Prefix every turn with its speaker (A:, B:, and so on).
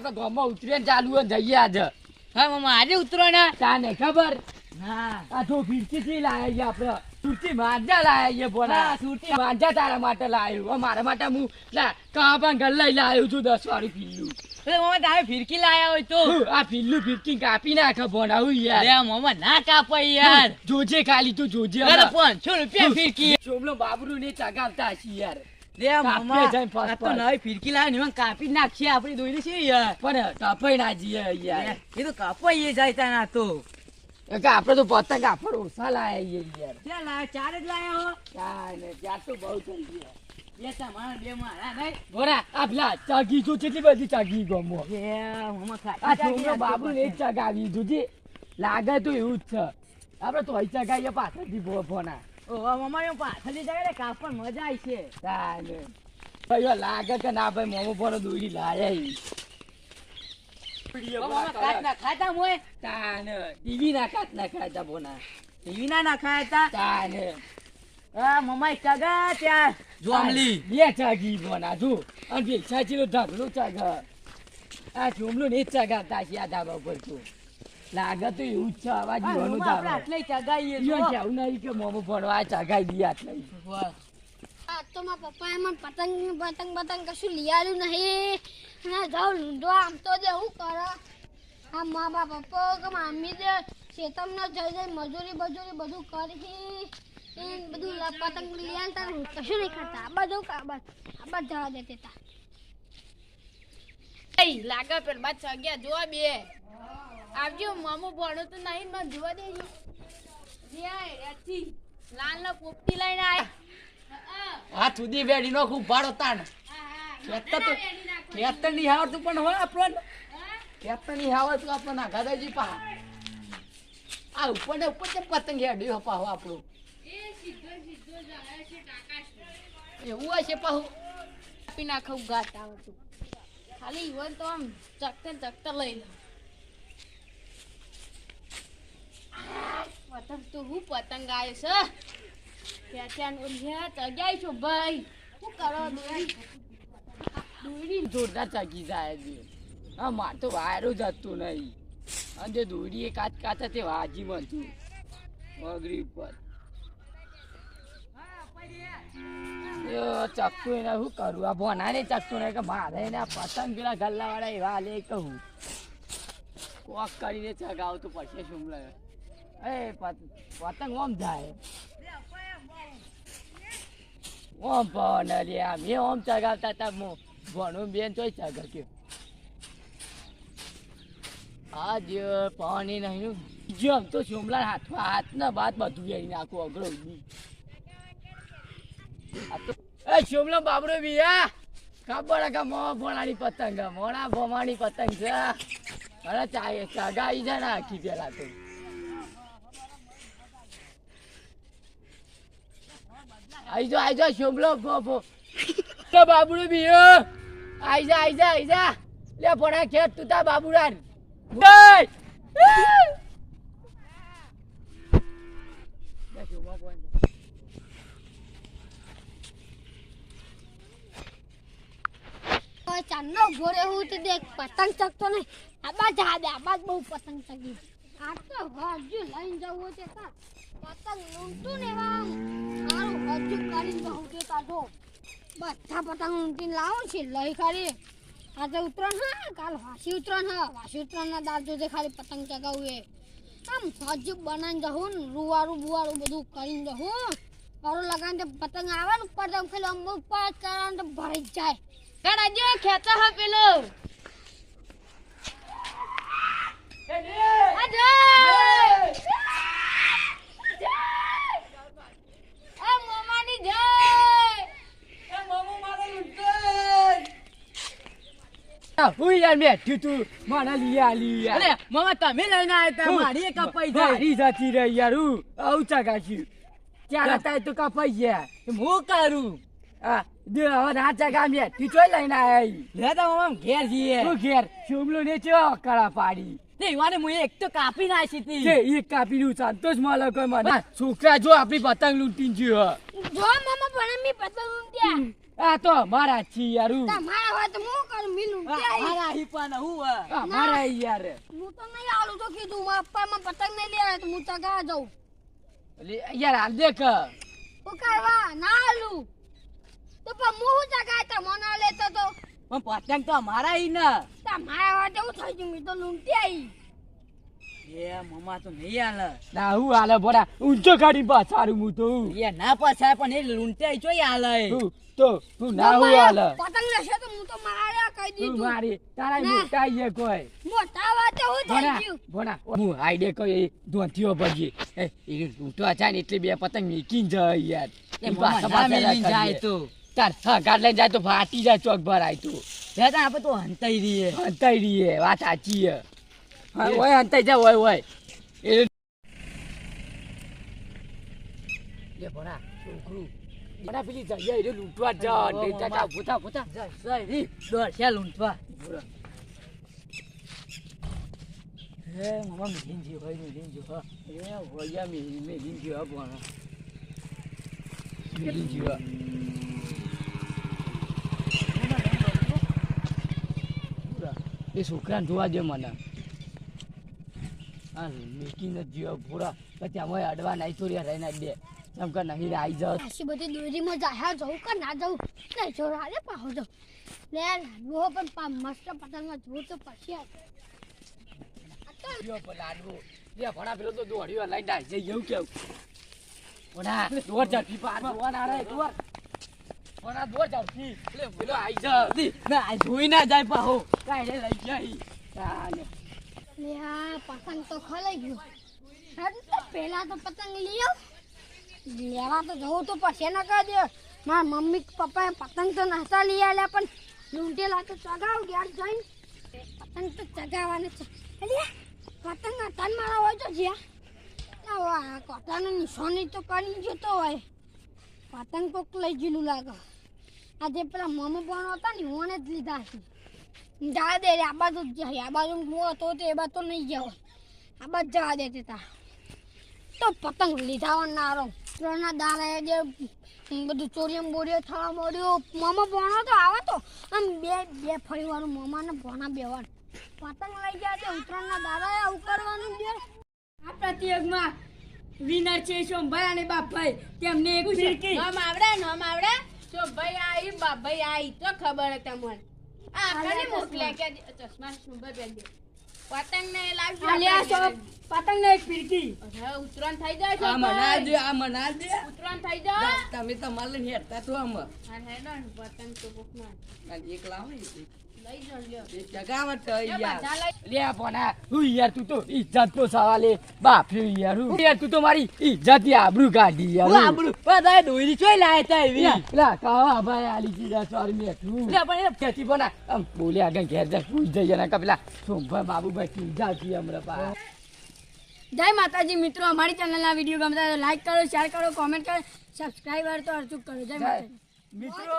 A: આપડે ગામમાં ઉતરીને ચાલુ જઈએ આજે.
B: હા મામા આજે ઉતરવાના?
A: તાને ખબર?
B: હા.
A: આ તો ફીરકી થી લાયા છે આપણે. સુરતી માંજા લાયા છે બોલા સુરતી માંજા તારા માટે લાયો. મારા માટે હું લા કાં પણ ઘર લઈ લાયું છું દસ વાળી પીલું
B: મામા તારે ફિરકી લાયા હોય તો?
A: આ પીલું ફીરકી કાપી નાખે ભણાવું યાર.
B: લે મામા ના કાપાય યાર.
A: જોજે ખાલી તું જોજે
B: અરે
A: હમણાં.
B: પાંચસો રૂપિયા ફિરકી.
A: ચોમલો બાબરું ને ચગાવતા હશે યાર.
B: લે મામા
A: કાપીએ જાય ફર્સ્ટ
B: આ તો નવી ફિરકી લાવી ને કાપી નાખીએ આપણી દોરી છે યાર.
A: પણ કપાઈ ના જઈએ યાર.
B: એ તો કાપાઈએ જાય ત્યાં ના તો
A: આપડે તો પતંગ આપડે ઓછા લાયા યાર.
B: ક્યાં લાયા ચાર જ લાયા હો.
A: તાને ત્યાં તો બહુ થઈ ગયા.
B: બે તમારા બે મારા નહીં
A: બોરા આ ચાગી તો કેટલી બધી ચાગી ગમો?
B: એ મામા ખાઈ
A: બાબુ ને ચગાવી જોજે લાગે તો એવું જ છે. આપડે તો અહીં ચગાવીએ પાછળથી ભોના
B: ઓવા મામા ને પાછળથી જાય ને કાપણ મજા આવી છે.
A: તાને. ભાઈ લાગે કે ના ભાઈ મોમો ભોનો દોરી લાયા ઈ.
B: મામા કાચ ના ખાતા મોય
A: તાને. ટીવી ના કાચ ના ખાતા ભોના
B: ટીવી ના નાખાયા તા?
A: તાને.
B: આ મમ્મા ચગા ત્યાં. જોમલી
A: બે ચાગી ભોના જો. અને બે સાચીલો ઢગલો ચાગ. આ ચોમલો ને જ ચગાવતા છે આ ધાબા ઉપર તો. લાગે તો એવું જ છે
B: આવા
A: જીવાનું
B: મમ્મા આટલે ચગાઈએ
A: જો કેવું નહીં કે મોમો ભણો ચગાઈ દી આટલે
C: આ તો મારા પપ્પાએ મને પતંગ પતંગ પતંગ કશું લઈ નહીં. અને જાઉં લૂંડો આમ તો જે હું કરે. આ મા બાપ પપ્પા કે મમ્મી જે ખેતરમાં જઈ જઈ મજૂરી મજૂરી બધું કરી. એ બધું લ- પતંગ લઈ તા ને કશું નહીં કરતા આ બધું આ બસ આ બસ જવા દેતા
D: લાગે પેલ બાદ ચગ્યા જોવા બે આવજો મામો ભણો તો નહીં ને મને જોવા દેજો. જ્યાં લાલ ના પોપટી લઈને આય.
B: હાથ સુધી બેડી નો ખૂબ ભાડો તાણ. ખેતર તો ખેતર નહીં આવડતું પણ હોય આપણને. ખેતર નહીં આવડતું આપણને ગાદાજી પા આ ઉપર ને ઉપર છે પતંગ હેડ્યો પાહો આપણું? એવું હશે પાહું?
D: આપી નાખું ગાત આવતું ખાલી ઈવન તો આમ ચકતે ચકતે લઈ લો પતંગ તો હું પતંગ આવ્યો છે. ત્યાં ત્યાં ચગ્યાઈ છો ભાઈ. શું કરો દોરી દોરી
A: જોરદાર ચગી જાય છે. હા માર તો વાયરો જતું નહીં. અને જે દોરી એ કાચ કાચ તે વાજી બનતું વગરી ઉપર. યો ચક્કુ એને શું કરું? આ ભોના ને ચકતું નહીં કે મારે એને પતંગ પેલા ગલ્લા વાળા એવા લે કહું. કોક કરીને ચગાવતું પછી શું લાગે એ પત- પતંગ ઓમ જાય. ઓમ પણ લ્યા મેં ઓમ ચગાવતા હતા, મો, ભણું બેન તોય ચગાવ્યો આજ પાણી નહીં જેમ તો સોમલા હાથમાં હાથ ના બાદ બધું વેરી નાખું અઘરો એ સોમલા બાબરો બિયા! ખબર કે મો ભણાની પતંગ, મોણા ભમાણી પતંગ છે. અરે ચાય ચગાવી છે ને આખી પેલા તો. આઈ આઈજો આઈ જા સોમલો ફોફો તો બાબુડું બીયો. આઈજા આઈજા આઈ જા આઈ જા. લે પડા ખેત તું તા
C: હવે ચાંદનો ઊભો હું તો દેખ પતંગ ચકતો નહીં. આબા જા દે આબા જ બહુ પતંગ ચગી. આ તો હજુ લઈને જવું છે તા પતંગ લૂંટું ને કરીને જો બધા પતંગ લૂંટીને લાવો છે લઈ ખાલી. આજે ઉતરણ હા કાલ વાસી ઉત્તરાયણ હા વાસી ઉત્તરાયણના દાર જોજે ખાલી પતંગ ચગાવું એ. આમ હજુ બનાવીને જવું ને રૂવારું બુવારું બધું કરીને જવું મારું લગાવીને તે પતંગ આવે ને ઉપર તો ખાલી આમ ઉપર જ કરવાનું તો ભરાઈ જાય.
D: ગણાજો ખેતા હા પેલો.
C: અજય! આ મામાની જય!
A: હું યાર મેઠ્યું તું મને લઈ આલી યાર
B: અરે મામા તમે લઈને આવ્યા તા મારી એ કપાઈ જાય.
A: મારી જતી રહી યાર હું આવું ચગાશ્યું ત્યાં હતા તો કપાઈ ગયા.
B: હું કરું?
A: હા દે હવે ના ચગા મેઠ્યું ચોય લઈને આયા ઈ.
B: લે તો મામા ઘેર જઈએ
A: હું ઘેર. સોમલો ને ચો કળા પાડી.
B: તે ઈવાને મુએ એક તો કાપી નાખી હતી.
A: તે એક કાપી નું સંતોષ મળે કોઈ મને. છોકરા જો આપણી પતંગ લૂંટી ગયો
C: જો મામા પણ મેં પતંગ લૂંટ્યા.
A: આ તો મારા છીએ યાર હું.
C: તમારા હોય તો હું કર? મિલું
B: મારા હિપાને હું હે?
A: ય યાર
C: હું. તો નહીં આલું તો કીધું મારા પપ્પામાં પતંગ નહીં લે તો હું ચગા જાઉં.
A: એટલે યાર આ દેખ.
C: ઓ કાવા ના આલું તો પણ હું ચગાય તો મને લેતો તો.
B: પણ પતંગ તો અમારા ઈ ને
C: તમારા હોય તો હું થઈ ગયું? તો લૂંટી આવી.
B: એ મમ્મા તો નહીં હાલે.
A: ના હું હાલે ભોળા ઊંચો કાઢી પાછાડું હું તો.
B: એ ના પછાય પણ એ લૂંટાઈ જોઈ હાલે.
A: તો હું ના હું હાલે.
C: પતંગ લેશે તો હું તો માર્યા કહી
A: તું મારી તારા મોટા એ કોઈ.
C: મોટા વાતે હું થઈ ગયું.
A: ભોળા હું આઈડે કોઈ ધોતીઓ ભજી. એ એ લૂંટો ને એટલે બે પતંગ મીકીને જાય યાર.
B: એ ના જાય તો.
A: તાર લઈને જાય તો ફાટી જાય ચોક ભરાય તું
B: આપણે તો હંતાઈ રહીએ.
A: હંતાઈ રહીએ વાત સાચી ઓય હંતાઈ જા ઓય ઓય એ લે છોકરું. ભણા પેલી જગ્યા એ લૂંટવા જ જા
B: ઓ,
A: ને
B: ઓ,
A: ચાચા
B: મમ્મા.
A: પૂછા પૂછા
B: જાય. જાય રી દોડશે
A: હે મમ્મા મેલીન જીવ હોય મેલીન જીવ હા. એ હોય મેલીન મેલીન જીવ હા ભણા. મેલીન જીવ હા. એ છોકરાને જોવા દે મને. આ મેકીને જીવ પૂરા. પછી અમે અડવા નાઈ થોડી રહીને દે એમ કે નહીં આવી જાવ
C: આશી બધી દોરીમાં જાય જવું કે ના જવું નહીં છોરા લે પાહો જાઉં. લે લાડવો પણ પા મસ્ત પતંગમાં જોવું તો પછી આ તો
A: જીવ પર લાડવો. લે ભણા પેલો તો દોડ્યો લઈને ડાઈ જઈ એવું કેવું? ભણા દોડ ઝડપી પાર જોવા ના રહે દોડ. ભણા દોડ ઝડપી લે પેલો આવી જાવ
B: ના જોઈ ના જાય પાહો.
A: કાંઈ લઈ
C: પતંગ તો ખલાઈ ગયો. પહેલા તો પતંગ લીયો. લેવા તો જવું તો પછી ના કહી દે. મારા મમ્મી પપ્પાએ પતંગ તો નહોતા લઈ આવ્યા પણ લૂંટેલા તો ચગાવ ઘેર જઈને. પતંગ તો ચગાવવાના છે. એટલે પતંગ તન મારા હોય તો જ્યાં કોટાનું નિશાની તો કરી જતો હોય. પતંગ કોક લઈ ગયેલું લાગે. આજે પેલા મમ્મી પણ હતા ને હું જ લીધા છે. જા દે રે આ બાજુ જ જાય આ બાજુ હું હતો તે એ બાજુ તો નહીં ગયા આ બાજુ જવા દે તે તા તો પતંગ લીધા નારો. ના રહો ત્રણના દાડા જે બધું ચોરીમ બોરીઓ થવા મળ્યું મામા ભણો તો આવે તો. આમ બે બે ફરી વાળું મામાને ભણા બે વાર પતંગ લઈ ગયા છે ઉત્તરાયણના દાડા આવું કરવાનું બે
D: આ પ્રતિયોગમાં વિનર છે સોમભાઈ અને બાપભાઈ. તેમને એક ફિરકી નામ આવડે નામ આવડે? સોમભાઈ આઈ બાપભાઈ આઈ. તો ખબર હતી પતંગ ને એક ફિરકી. ઉતરાણ થઈ જાય
B: આ મના દે આ મના દે.
D: ઉત્તરાયણ થઈ જાય.
B: તમે તમારે લઈને હેરતા છો આમ.
D: પતંગ તો
B: એક લાવો જગાવટ યાર.
A: લે હું યાર તું તો ઇજ્જત નો સવાલે યાર હું. યાર તું તો મારી ઇજ્જતની આબરૂ કાઢી યાર
B: આબરૂ બધા દોરી ચોઈ લાય તા એવી.
A: લા કાવા ભાઈ આલી જીરા સોરી મે તું
B: લે પણ એ
A: કેતી ભણા આમ બોલે આગળ ઘેર જા પૂછ જઈએ ને કપલા સોમભાઈ બાબુભાઈ તું જાતી હમણાં પા.
C: જય માતાજી મિત્રો અમારી ચેનલના વીડિયો ગમતા લાઈક કરો શેર કરો કોમેન્ટ કરો સબસ્ક્રાઈબર તો અર્ચુક કરો. જય. માતાજી.
A: મિત્રો